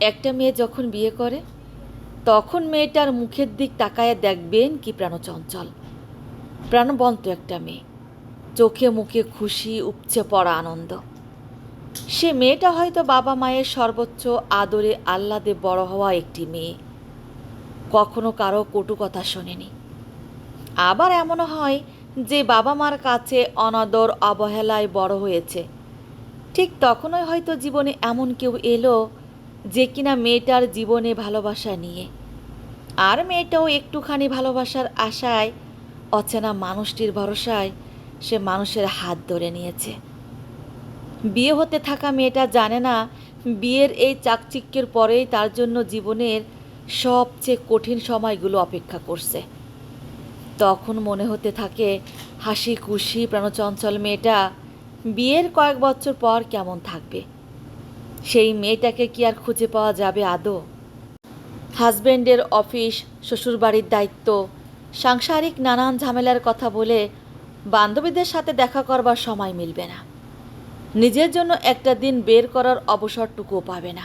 একটা মেয়ে যখন বিয়ে করে, তখন মেয়েটার মুখের দিক তাকায় দেখবেন কি প্রাণচঞ্চল। প্রাণবন্ত একটা মেয়ে। চোখে মুখে খুশি, উপচে পড়া আনন্দ। সে মেয়েটা হয়তো বাবা মায়ের সর্বোচ্চ আদরে আহ্লাদে বড় হওয়া একটি মেয়ে। কখনো কারও কটু কথা শোনেনি। আবার এমনও হয় যে বাবা মার কাছে অনাদর, অবহেলায় বড় হয়েছে। ঠিক তখনই হয়তো জীবনে এমন কেউ এলো যে কিনা মেয়েটার জীবনে ভালোবাসা নিয়ে। আর মেয়েটাও একটুখানি ভালোবাসার আশায়, অচেনা মানুষটির ভরসায় সে মানুষের হাত ধরে নিয়েছে। বিয়ে হতে থাকা মেয়েটা জানে না, বিয়ের এই চাকচিক্যের পরেই তার জন্য জীবনের সবচেয়ে কঠিন সময়গুলো অপেক্ষা করছে। তখন মনে হতে থাকে, হাসি খুশি প্রাণচঞ্চল মেয়েটা বিয়ের কয়েক বছর পর কেমন থাকবে। সেই মেয়েটাকে কি আর খুঁজে পাওয়া যাবে আদৌ? হাজবেন্ডের অফিস, শ্বশুরবাড়ির দায়িত্ব, সাংসারিক নানান ঝামেলার কথা বলে বান্ধবীদের সাথে দেখা করবার সময় মিলবে না। নিজের জন্য একটা দিন বের করার অবসরটুকুও পাবে না।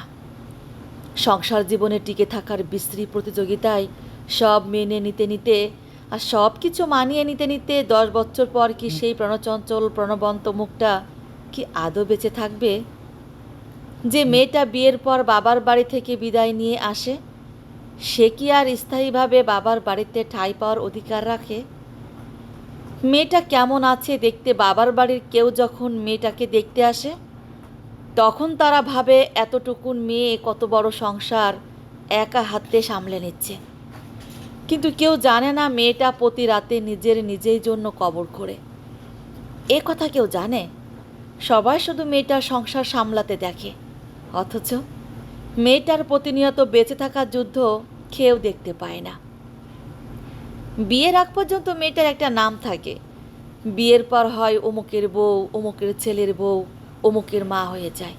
সংসার জীবনে টিকে থাকার বিশ্রী প্রতিযোগিতায় সব মেনে নিতে নিতে আর সব কিছু মানিয়ে নিতে নিতে দশ বছর পর কি সেই প্রণচঞ্চল, প্রণবন্ত মুখটা কি আদৌ বেঁচে থাকবে? যে মেয়েটা বিয়ের পর বাবার বাড়ি থেকে বিদায় নিয়ে আসে, সে কি আর স্থায়ীভাবে বাবার বাড়িতে ঠাঁই পাওয়ার অধিকার রাখে? মেয়েটা কেমন আছে দেখতে, বাবার বাড়ির কেউ যখন মেয়েটাকে দেখতে আসে, তখন তারা ভাবে এতটুকুন মেয়ে কত বড় সংসার একা হাতে সামলে নিচ্ছে। কিন্তু কেউ জানে না মেয়েটা প্রতি রাতে নিজের নিজেই জন্য কবর করে এ কথা কেউ জানে? সবাই শুধু মেয়েটার সংসার সামলাতে দেখে। অথচ মেয়েটার প্রতিনিয়ত বেঁচে থাকার যুদ্ধ খেয়েও দেখতে পায় না। বিয়ের আগ পর্যন্ত মেয়েটার একটা নাম থাকে। বিয়ের পর হয় অমুকের বউ, অমুকের ছেলের বউ, অমুকের মা হয়ে যায়।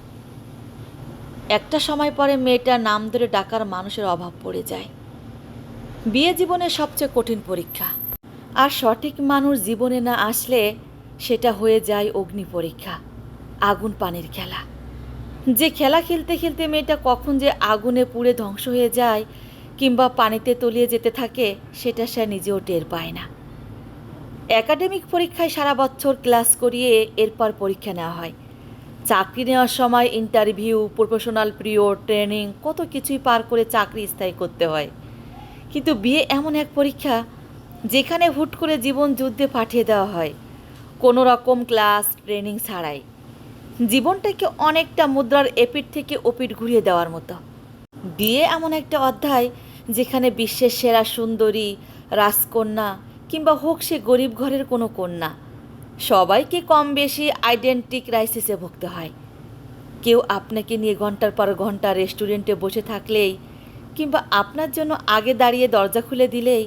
একটা সময় পরে মেয়েটার নাম ধরে ডাকার মানুষের অভাব পড়ে যায়। বিয়ে জীবনের সবচেয়ে কঠিন পরীক্ষা। আর সঠিক মানুষ জীবনে না আসলে সেটা হয়ে যায় অগ্নি পরীক্ষা, আগুন পানির খেলা। যে খেলা খেলতে খেলতে মেয়েটা কখন যে আগুনে পুড়ে ধ্বংস হয়ে যায় কিংবা পানিতে তলিয়ে যেতে থাকে, সেটা সে নিজেও টের পায় না। একাডেমিক পরীক্ষায় সারা বছর ক্লাস করিয়ে এরপর পরীক্ষা নেওয়া হয়। চাকরি নেওয়ার সময় ইন্টারভিউ, প্রফেশনাল পিরিয়ড ট্রেনিং, কত কিছুই পার করে চাকরি স্থায়ী করতে হয়। কিন্তু বিয়ে এমন এক পরীক্ষা যেখানে হুট করে জীবন যুদ্ধে পাঠিয়ে দেওয়া হয়। কোনো রকম ক্লাস, ট্রেনিং ছাড়াই। জীবনটাকে অনেকটা মুদ্রার এপিট থেকে ওপিট ঘুরিয়ে দেওয়ার মতো। বিয়ে এমন একটা অধ্যায় যেখানে বিশ্বের সেরা সুন্দরী, রাজকন্যা কিংবা হোক সে গরিব ঘরের কোনো কন্যা সবাইকে কম বেশি আইডেন্টি ক্রাইসিসে ভুগতে হয়। কেউ আপনাকে নিয়ে ঘণ্টার পর ঘণ্টা রেস্টুরেন্টে বসে থাকলেই কিংবা আপনার জন্য আগে দাঁড়িয়ে দরজা খুলে দিলেই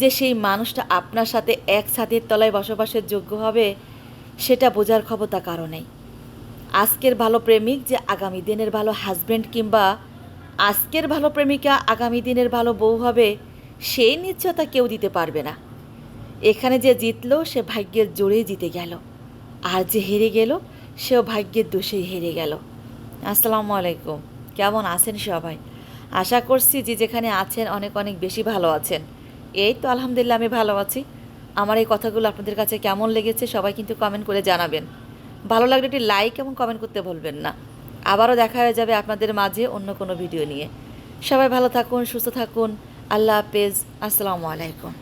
যে সেই মানুষটা আপনার সাথে এক ছাদের তলায় বসবাসের যোগ্য হবে, সেটা বোঝার ক্ষমতা কারণেই আজকের ভালো প্রেমিক যে আগামী দিনের ভালো হাজবেন্ড কিংবা আজকের ভালো প্রেমিকা আগামী দিনের ভালো বউ হবে সেই নিশ্চয়তা কেউ দিতে পারবে না। এখানে যে জিতলো, সে ভাগ্যের জোরেই জিতে গেল। আর যে হেরে গেল, সেও ভাগ্যের দোষেই হেরে গেল। আসসালামু আলাইকুম। কেমন আছেন সবাই? আশা করছি যে যেখানে আছেন অনেক অনেক বেশি ভালো আছেন। এই তো আলহামদুলিল্লাহ, আমি ভালো আছি। আমার এই কথাগুলো আপনাদের কাছে কেমন লেগেছে সবাই কিন্তু কমেন্ট করে জানাবেন। ভালো লাগলে একটি লাইক এবং কমেন্ট করতে ভুলবেন না। আবারও দেখা হয়ে যাবে আপনাদের মাঝে অন্য কোনো ভিডিও নিয়ে। সবাই ভালো থাকুন, সুস্থ থাকুন। আল্লাহ হাফেজ। আসসালামু আলাইকুম।